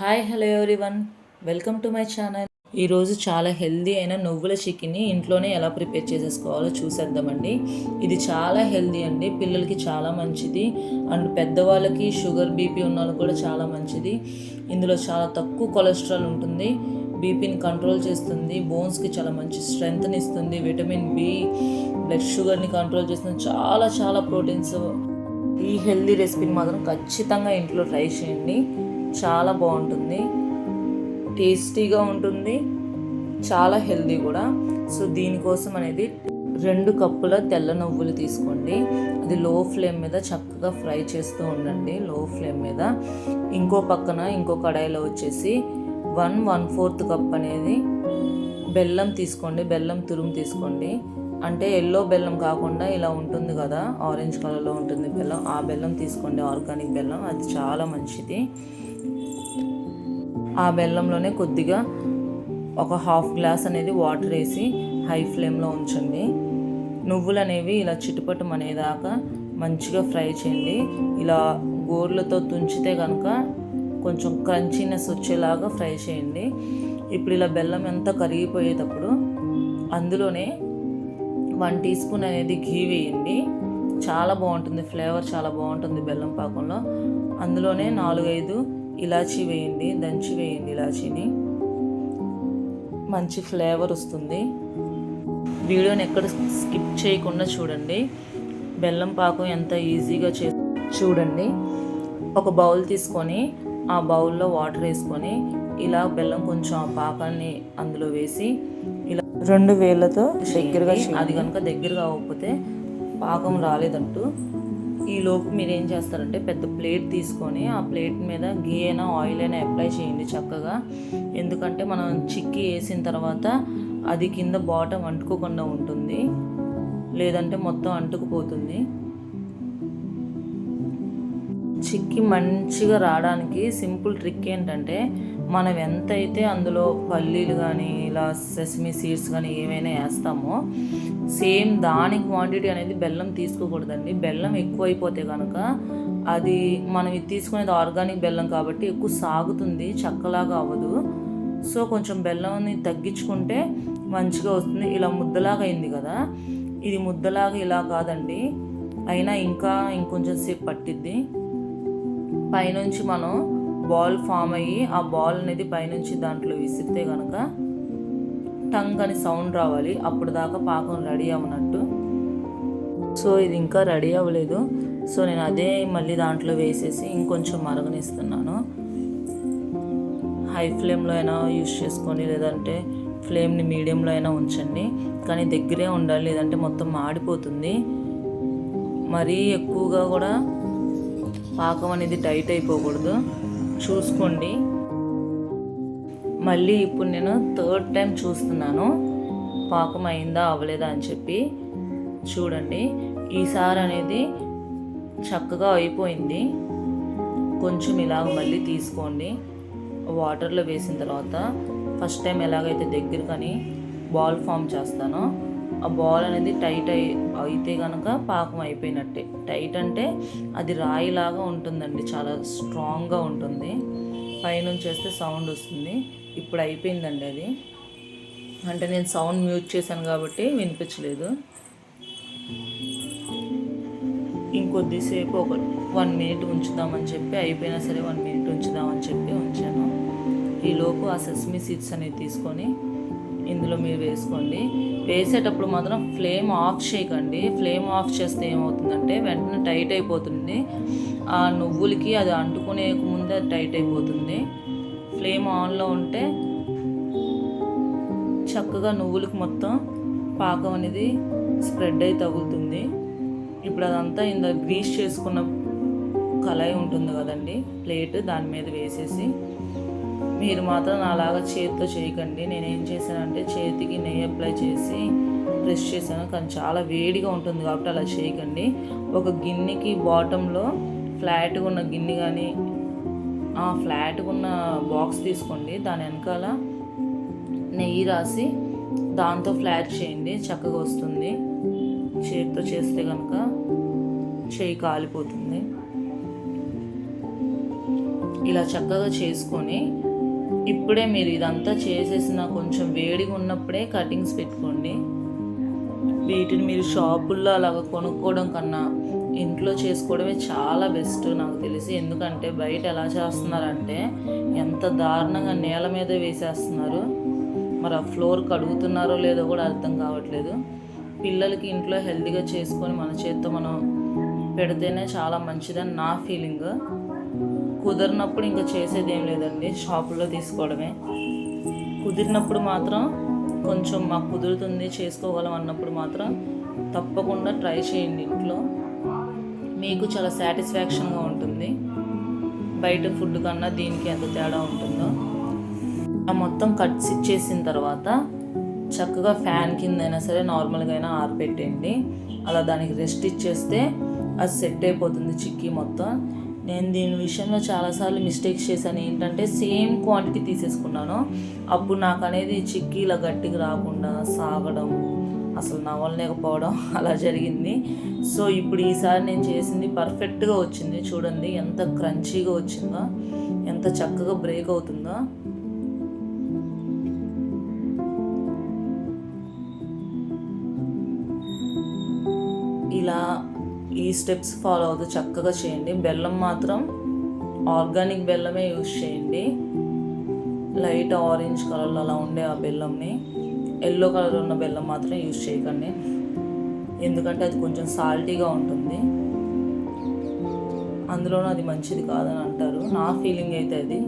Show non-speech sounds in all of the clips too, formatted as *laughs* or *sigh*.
Hi hello everyone welcome to my channel ఈరోజు చాలా healthy అయిన నువ్వుల చికెన్ని ఇంట్లోనే ఎలా ప్రిపేర్ చేసేసుకోవాలో చూసేద్దామండి. ఇది చాలా హెల్దీ అండి. పిల్లలకి చాలా మంచిది. అండ్ పెద్దవాళ్ళకి షుగర్ బీపీ ఉన్న వాళ్ళకి కూడా చాలా మంచిది. ఇందులో చాలా తక్కువ కొలెస్ట్రాల్ ఉంటుంది. బీపీని కంట్రోల్ చేస్తుంది. బోన్స్కి చాలా మంచి స్ట్రెంగ్త్ని ఇస్తుంది. విటమిన్ బి బ్లడ్ షుగర్ని కంట్రోల్ చేస్తుంది. చాలా చాలా ప్రోటీన్స్. ఈ హెల్దీ రెసిపీని మాత్రం ఖచ్చితంగా ఇంట్లో ట్రై చేయండి. చాలా బాగుంటుంది. టేస్టీగా ఉంటుంది. చాలా హెల్దీ కూడా. సో దీనికోసం అనేది రెండు కప్పుల తెల్ల నువ్వులు తీసుకోండి. అది లో ఫ్లేమ్ మీద చక్కగా ఫ్రై చేస్తూ ఉండండి లో ఫ్లేమ్ మీద. ఇంకో పక్కన ఇంకో కడాయిలో వచ్చేసి వన్ వన్ ఫోర్త్ కప్ అనేది బెల్లం తీసుకోండి. బెల్లం తురుము తీసుకోండి. అంటే ఎల్లో బెల్లం కాకుండా ఇలా ఉంటుంది కదా ఆరెంజ్ కలర్లో ఉంటుంది బెల్లం. ఆ బెల్లం తీసుకోండి ఆర్గానిక్ బెల్లం. అది చాలా మంచిది. ఆ బెల్లంలోనే కొద్దిగా ఒక హాఫ్ గ్లాస్ అనేది వాటర్ వేసి హై ఫ్లేమ్లో ఉంచండి. నువ్వులు అనేవి ఇలా చిటుపటం అనేదాకా మంచిగా ఫ్రై చేయండి. ఇలా గోర్లతో తుంచితే కనుక కొంచెం క్రంచీనెస్ వచ్చేలాగా ఫ్రై చేయండి. ఇప్పుడు ఇలా బెల్లం ఎంత కరిగిపోయేటప్పుడు అందులోనే వన్ టీ స్పూన్ అనేది ఘీ వేయండి. చాలా బాగుంటుంది ఫ్లేవర్ చాలా బాగుంటుంది బెల్లం పాకంలో. అందులోనే నాలుగైదు ఇలాచీ వేయండి దంచి వేయండి ఇలాచీని. మంచి ఫ్లేవర్ వస్తుంది. వీడియోని ఎక్కడ స్కిప్ చేయకుండా చూడండి. బెల్లం పాకం ఎంత ఈజీగా చే చూడండి. ఒక బౌల్ తీసుకొని ఆ బౌల్లో వాటర్ వేసుకొని ఇలా బెల్లం కొంచెం ఆ పాకాన్ని అందులో వేసి ఇలా రెండు వేళ్ళతో దగ్గరగా అది కనుక దగ్గరగా అవ్వకపోతే పాకం రాలేదంటూ ఈ లోపు మీరు ఏం చేస్తారంటే పెద్ద ప్లేట్ తీసుకొని ఆ ప్లేట్ మీద గీ అయినా ఆయిల్ అయినా అప్లై చేయండి చక్కగా. ఎందుకంటే మనం చిక్కి వేసిన తర్వాత అది కింద బాటం అంటుకోకుండా ఉంటుంది. లేదంటే మొత్తం అంటుకుపోతుంది. చిక్కి మంచిగా రావడానికి సింపుల్ ట్రిక్ ఏంటంటే మనం ఎంతైతే అందులో పల్లీలు కానీ ఇలా సెసమి సీడ్స్ కానీ ఏమైనా వేస్తామో సేమ్ దాని క్వాంటిటీ అనేది బెల్లం తీసుకోకూడదండి. బెల్లం ఎక్కువైపోతే కనుక అది మనం ఇది తీసుకునేది ఆర్గానిక్ బెల్లం కాబట్టి ఎక్కువ సాగుతుంది చక్కలాగా అవ్వదు. సో కొంచెం బెల్లంని తగ్గించుకుంటే మంచిగా వస్తుంది. ఇలా ముద్దలాగా అయింది కదా ఇది ముద్దలాగా ఇలా కాదండి. అయినా ఇంకా ఇంకొంచెం సేపు పట్టిద్ది. పైనుంచి మనం బాల్ ఫామ్ అయ్యి ఆ బాల్ అనేది పైనుంచి దాంట్లో విసిరితే కనుక టంగ్ అని సౌండ్ రావాలి. అప్పుడు దాకా పాకం రెడీ అవ్వనట్టు. సో ఇది ఇంకా రెడీ అవ్వలేదు. సో నేను అదే మళ్ళీ దాంట్లో వేసేసి ఇంకొంచెం మరగనిస్తున్నాను. హై ఫ్లేమ్లో అయినా యూస్ చేసుకొని లేదంటే ఫ్లేమ్ని మీడియంలో అయినా ఉంచండి. కానీ దగ్గరే ఉండాలి లేదంటే మొత్తం మాడిపోతుంది మరీ ఎక్కువగా కూడా పాకం అనేది టైట్ అయిపోకూడదు. చూసుకోండి. మళ్ళీ ఇప్పుడు నేను థర్డ్ టైం చూస్తున్నాను. పాకం అయిందా అవ్వలేదా అని చెప్పి చూడండి. ఈసారి అనేది చక్కగా అయిపోయింది. కొంచెం ఇలాగ మళ్ళీ తీసుకోండి. వాటర్లో వేసిన తర్వాత ఫస్ట్ టైం ఎలాగైతే దగ్గర కానీ బాల్ ఫామ్ చేస్తానో ఆ బాల్ అనేది టైట్ అయి అయితే కనుక పాకం అయిపోయినట్టే. టైట్ అంటే అది రాయిలాగా ఉంటుందండి చాలా స్ట్రాంగ్గా ఉంటుంది. పైనుంచి వేస్తే సౌండ్ వస్తుంది. ఇప్పుడు అయిపోయిందండి అది. అంటే నేను సౌండ్ మ్యూట్ చేశాను కాబట్టి వినిపించలేదు. ఇంకొద్దిసేపు ఒక వన్ మినిట్ ఉంచుదామని చెప్పి అయిపోయినా సరే వన్ మినిట్ ఉంచుదామని చెప్పి ఉంచాను. ఈలోపు ఆ సెస్మీ సీడ్స్ అనేవి తీసుకొని ఇందులో మీరు వేసుకోండి. వేసేటప్పుడు మాత్రం ఫ్లేమ్ ఆఫ్ చేయకండి. ఫ్లేమ్ ఆఫ్ చేస్తే ఏమవుతుందంటే వెంటనే టైట్ అయిపోతుంది. ఆ నువ్వులకి అది అంటుకునే ముందే అది టైట్ అయిపోతుంది. ఫ్లేమ్ ఆన్లో ఉంటే చక్కగా నువ్వులకి మొత్తం పాకం అనేది స్ప్రెడ్ అయి తగులుతుంది. ఇప్పుడు అదంతా ఇంత గ్రీస్ చేసుకున్న కళాయి ఉంటుంది కదండి ప్లేట్ దాని మీద వేసేసి. మీరు మాత్రం అలాగా చేతితో చేయకండి. నేను ఏం చేశానంటే చేతికి నెయ్యి అప్లై చేసి ప్రెస్ చేశాను. కానీ చాలా వేడిగా ఉంటుంది కాబట్టి అలా చేయకండి. ఒక గిన్నెకి బాటంలో ఫ్లాట్గా ఉన్న గిన్నె కానీ ఫ్లాట్గా ఉన్న బాక్స్ తీసుకోండి. దాని వెనకాల నెయ్యి రాసి దాంతో ఫ్లాట్ చేయండి. చక్కగా వస్తుంది. చేతితో చేస్తే కనుక చేయి కాలిపోతుంది. ఇలా చక్కగా చేసుకొని ఇప్పుడే మీరు ఇదంతా చేసేసిన కొంచెం వేడిగా ఉన్నప్పుడే కటింగ్స్ పెట్టుకోండి. వీటిని మీరు షాపుల్లో అలాగ కొనుక్కోవడం కన్నా ఇంట్లో చేసుకోవడమే చాలా బెస్ట్ నాకు తెలిసి. ఎందుకంటే బయట ఎలా చేస్తున్నారంటే ఎంత దారుణంగా నేల మీద వేసేస్తున్నారు. మరి ఆ ఫ్లోర్ కడుగుతున్నారో లేదో కూడా అర్థం కావట్లేదు. పిల్లలకి ఇంట్లో హెల్తీగా చేసుకొని మన చేత్తో మనం పెడితేనే చాలా మంచిదని నా ఫీలింగ్. కుదిరినప్పుడు ఇంకా చేసేది ఏం లేదండి. షాపుల్లో తీసుకోవడమే. కుదిరినప్పుడు మాత్రం కొంచెం మాకు కుదురుతుంది చేసుకోగలం అన్నప్పుడు మాత్రం తప్పకుండా ట్రై చేయండి ఇంట్లో. మీకు చాలా సాటిస్ఫాక్షన్గా ఉంటుంది. బయట ఫుడ్ కన్నా దీనికి ఎంత తేడా ఉంటుందో. ఆ మొత్తం కట్స్ ఇచ్చేసిన తర్వాత చక్కగా ఫ్యాన్ కింద అయినా సరే నార్మల్గా అయినా ఆరిపెట్టేయండి అలా దానికి రెస్ట్ ఇచ్చేస్తే అది సెట్ అయిపోతుంది చిక్కీ మొత్తం. నేను దీని విషయంలో చాలాసార్లు మిస్టేక్స్ చేశాను. ఏంటంటే సేమ్ క్వాంటిటీ తీసేసుకున్నాను. అప్పుడు నాకు అనేది చిక్కీ ఇలా గట్టిగా రాకుండా సాగడం అసలు నవ్వలేకపోవడం *laughs* అలా జరిగింది. సో ఇప్పుడు ఈసారి నేను చేసింది పర్ఫెక్ట్గా వచ్చింది. చూడండి ఎంత క్రంచీగా వచ్చిందో ఎంత చక్కగా బ్రేక్ అవుతుందో. ఇలా ఈ స్టెప్స్ ఫాలో అవుతూ చక్కగా చేయండి. బెల్లం మాత్రం ఆర్గానిక్ బెల్లమే యూజ్ చేయండి. లైట్ ఆరెంజ్ కలర్లో అలా ఉండే ఆ బెల్లంని ఎల్లో కలర్ ఉన్న బెల్లం మాత్రం యూజ్ చేయకండి. ఎందుకంటే అది కొంచెం సాల్టీగా ఉంటుంది. అందులోనూ అది మంచిది కాదని అంటారు. నా ఫీలింగ్ అయితే అది.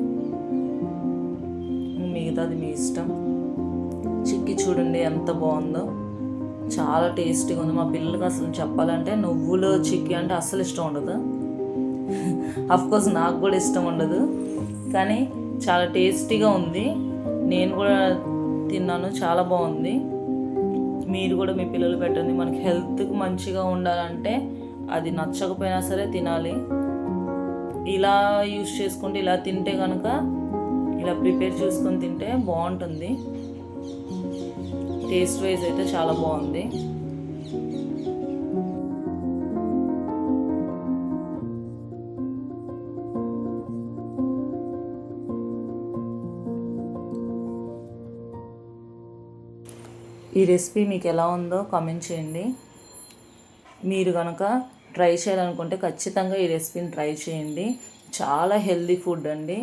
మిగతాది మీ ఇష్టం. చిక్కి చూడండి ఎంత బాగుందో. చాలా టేస్టీగా ఉంది. మా పిల్లలకి అసలు చెప్పాలంటే నువ్వులు చిక్కీ అంటే అస్సలు ఇష్టం ఉండదు. కోర్స్ నాకు కూడా ఇష్టం ఉండదు. కానీ చాలా టేస్టీగా ఉంది. నేను కూడా తిన్నాను. చాలా బాగుంది. మీరు కూడా మీ పిల్లలు పెట్టండి. మనకి హెల్త్కి మంచిగా ఉండాలంటే అది నచ్చకపోయినా సరే తినాలి. ఇలా యూస్ చేసుకుంటే ఇలా తింటే కనుక ఇలా ప్రిపేర్ చేసుకొని తింటే బాగుంటుంది. టేస్ట్ వైజ్ అయితే చాలా బాగుంది. ఈ రెసిపీ మీకు ఎలా ఉందో కామెంట్ చేయండి. మీరు కనుక ట్రై చేయాలనుకుంటే ఖచ్చితంగా ఈ రెసిపీని ట్రై చేయండి. చాలా హెల్దీ ఫుడ్ అండి.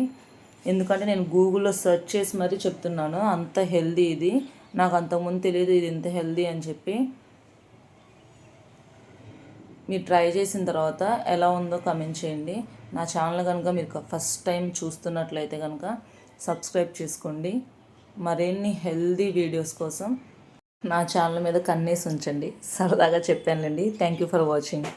ఎందుకంటే నేను గూగుల్లో సెర్చ్ చేసి మరీ చెప్తున్నాను అంత హెల్దీ ఇది. నాకు అంతకుముందు తెలియదు ఇది ఇంత హెల్దీ అని చెప్పి. మీరు ట్రై చేసిన తర్వాత ఎలా ఉందో కమెంట్ చేయండి. నా ఛానల్ కనుక మీరు ఫస్ట్ టైం చూస్తున్నట్లయితే కనుక సబ్స్క్రైబ్ చేసుకోండి. మరిన్ని హెల్దీ వీడియోస్ కోసం నా ఛానల్ మీద కన్నేసి ఉంచండి. సరదాగా చెప్పానులేండి. Thank you for watching